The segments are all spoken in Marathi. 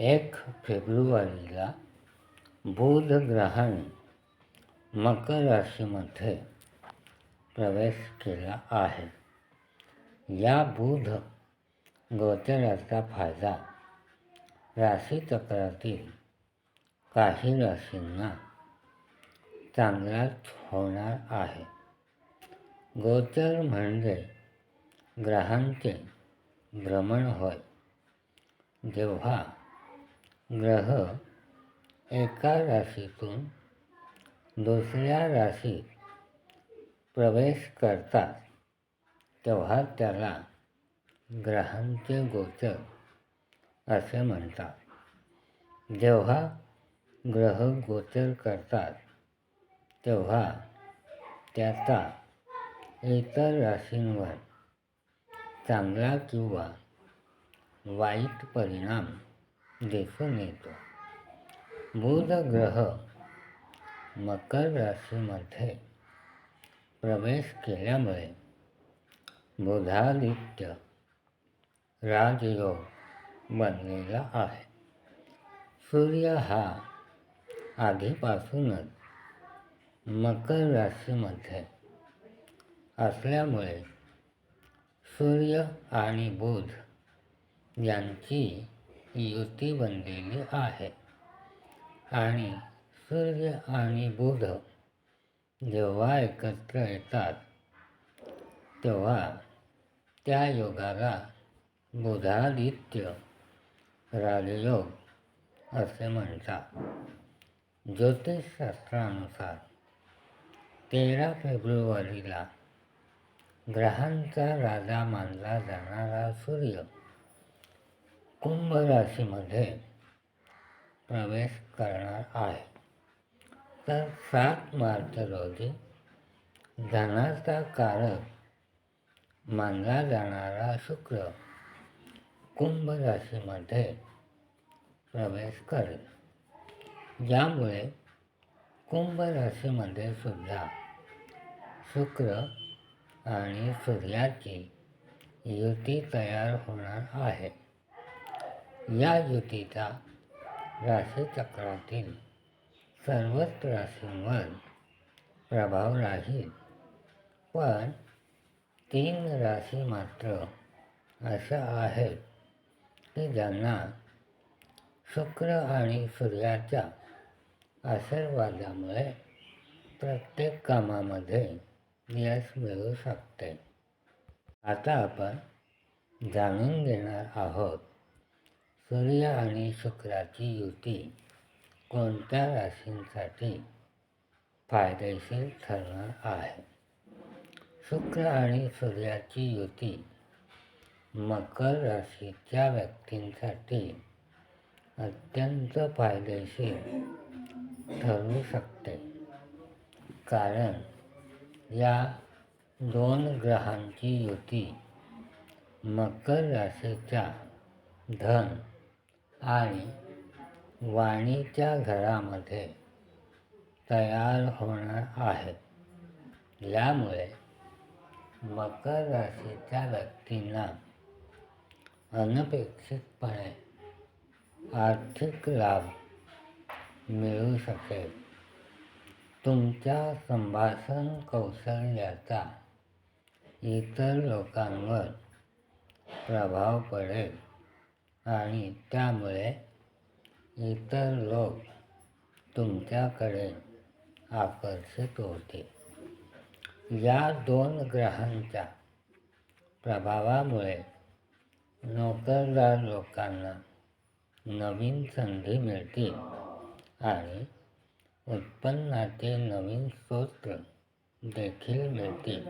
एक फेब्रुवारीला बुध ग्रहाने मकर राशीमध्ये प्रवेश केला आहे. या बुध गोचराचा फायदा राशीचक्रातील काही राशींना चांगलाच होणार आहे. गोचर म्हणजे ग्रहांचे भ्रमण होय. जेव्हा ग्रह एका राशीतून दुसऱ्या राशीत प्रवेश करतात तेव्हा त्याला ग्रहांचे गोचर असे म्हणतात. जेव्हा ग्रह गोचर करतात तेव्हा त्याचा इतर राशींवर चांगला किंवा वाईट परिणाम दिसून येतो बुध ग्रह मकर राशीमध्ये प्रवेश केल्यामुळे बुधादित्य राजयोग बनलेला आहे। सूर्य हा आधीपासूनच मकर राशीमध्ये असल्यामुळे सूर्य आणि बुध यांची युती बनलेली आहे. आणि सूर्य आणि बुध जेव्हा एकत्र येतात तेव्हा त्या योगाला बुधादित्य राजयोग असे म्हणतात. ज्योतिषशास्त्रानुसार तेरा फेब्रुवारीला ग्रहांचा राजा मानला जाणारा सूर्य कुंभ राशीमध्ये प्रवेश करणार आहे. तर सात मार्च रोजी धनाचा कारक मानला जाणारा शुक्र कुंभ राशीमध्ये प्रवेश करेल. ज्यामुळे कुंभ राशीमध्ये सुद्धा शुक्र आणि सूर्याची युती तयार होणार आहे. या युतीचा राशीचक्रातील सर्वच राशींवर प्रभाव राहील पण तीन राशी मात्र अशा आहेत की ज्यांना शुक्र आणि सूर्याच्या आशीर्वादामुळे प्रत्येक कामामध्ये यश मिळू शकते. आता आपण जाणून घेणार आहोत सूर्य आणि शुक्राची युती कोणत्या राशींसाठी फायदेशीर ठरणार आहे? शुक्र आणि सूर्याची युती मकर राशीच्या व्यक्तींसाठी अत्यंत फायदेशीर ठरू शकते. कारण या दोन ग्रहांची युती मकर राशीच्या धन आणि वाणीच्या घरामध्ये तयार होणार आहे. यामुळे मकर राशीच्या व्यक्तींना अनपेक्षितपणे आर्थिक लाभ मिळू शकेल. तुमच्या संभाषण कौशल्याचा इतर लोकांवर प्रभाव पडेल. आणि त्यामुळे इतर लोक तुमच्याकडे आकर्षित होते या दोन ग्रहांच्या प्रभावामुळे नोकरदार लोकांना नवीन संधी मिळतील आणि उत्पन्नाचे नवीन स्रोत देखील मिळतील.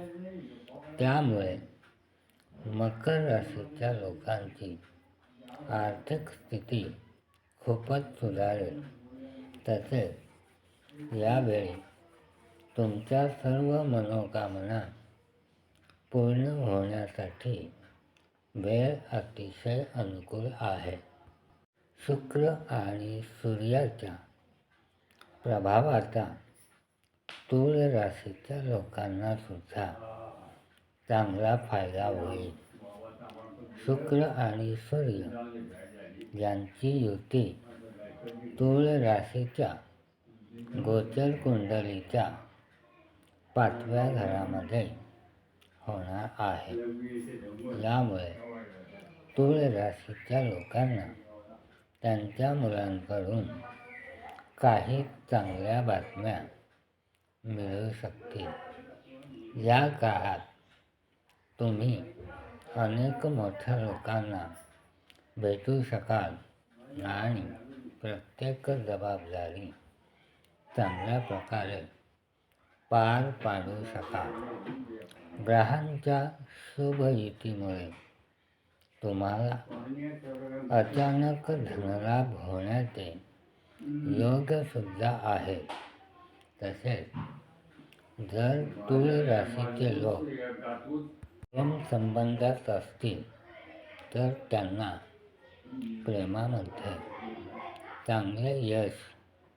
त्यामुळे मकर राशीच्या लोकांची आर्थिक स्थिती खूपच सुधारेल. तसेच यावेळी तुमच्या सर्व मनोकामना पूर्ण होण्यासाठी वेळ अतिशय अनुकूल आहे. शुक्र आणि सूर्याच्या प्रभावाचा तूळ राशीच्या लोकांना सुद्धा चांगला फायदा होईल. शुक्र आणि सूर्य यांची युती तुळ राशीच्या गोचर कुंडलीच्या पाचव्या घरामध्ये होणार आहे. यामुळे तुळ राशीच्या लोकांना त्यांच्या मुलांकडून काही चांगल्या बातम्या मिळू शकतील. या काळात तुम्ही अनेक मोठ्या लोकांना भेटू शकाल आणि प्रत्येक जबाबदारी चांगल्या प्रकारे पार पाडू शकाल. ग्रहांच्या शुभयुतीमुळे तुम्हाला अचानक धनलाभ होण्याचे योगसुद्धा आहे. तसेच जर तुळ राशीचे लोक प्रेम संबंधात असतील तर त्यांना प्रेमामध्ये चांगले यश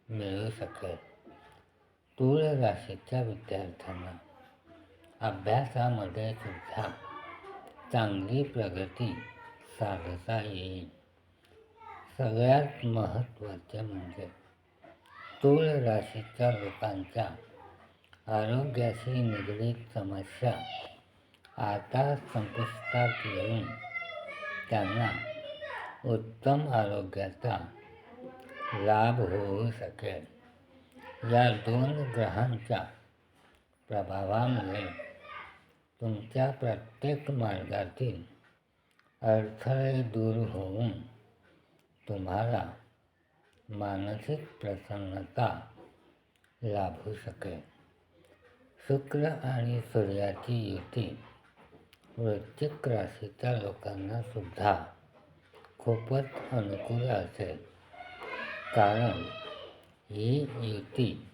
मिळू शकेल. तूळ राशीच्या विद्यार्थ्यांना अभ्यासामध्ये सुद्धा चांगली प्रगती साधता येईल. सगळ्यात महत्त्वाचे म्हणजे तूळ राशीच्या लोकांच्या आरोग्याशी निगडीत समस्या आता संपुष्टात येऊन त्यांना उत्तम आरोग्याचा लाभ होऊ शकेल या दोन ग्रहांच्या प्रभावामुळे तुमच्या प्रत्येक मार्गातील अडथळे दूर होऊन तुम्हाला मानसिक प्रसन्नता लाभू शकेल. शुक्र आणि सूर्याची युती वृश्चिक राशीच्या लोकांना सुद्धा खूपच अनुकूल असेल. कारण ही युती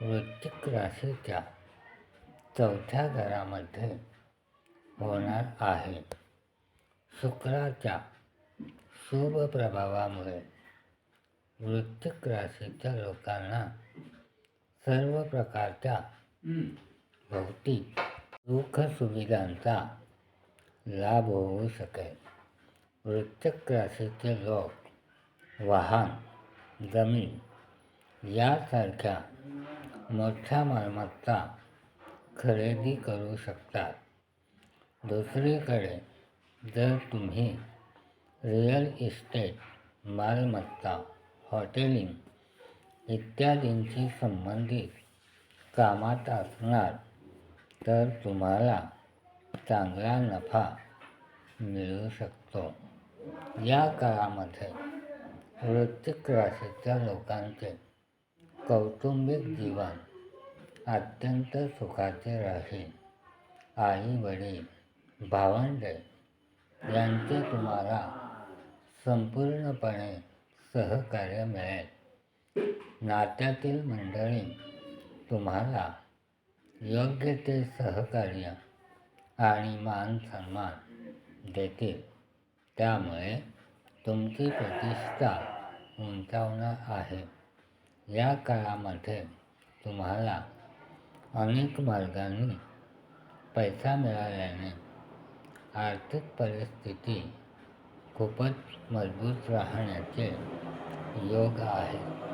वृश्चिक राशीच्या चौथ्या घरामध्ये होणार आहे. शुक्राच्या शुभ प्रभावामुळे वृश्चिक राशीच्या लोकांना सर्व प्रकारच्या भौतिक सुख सुविधांचा लाभ होऊ शकेल. वृश्चिक राशीचे लोक वाहन जमीन यासारख्या मोठ्या मालमत्ता खरेदी करू शकतात. दुसरीकडे जर तुम्ही रिअल इस्टेट मालमत्ता हॉटेलिंग इत्यादींशी संबंधित कामात असणार तर तुम्हाला चांगला नफा मिळू शकतो. या काळामध्ये वृत्तिक राशीच्या लोकांचे कौटुंबिक जीवन अत्यंत सुखाचे राहील. आई वडील भावंडे यांचे तुम्हाला संपूर्णपणे सहकार्य मिळेल. नात्यातील मंडळी तुम्हाला योग्य ते सहकार्य आणि मान सन्मान देतील. त्यामुळे तुमची प्रतिष्ठा उंचावणार आहे. या काळामध्ये तुम्हाला अनेक मार्गांनी पैसा मिळाल्याने आर्थिक परिस्थिती खूपच मजबूत राहण्याचे योग आहे.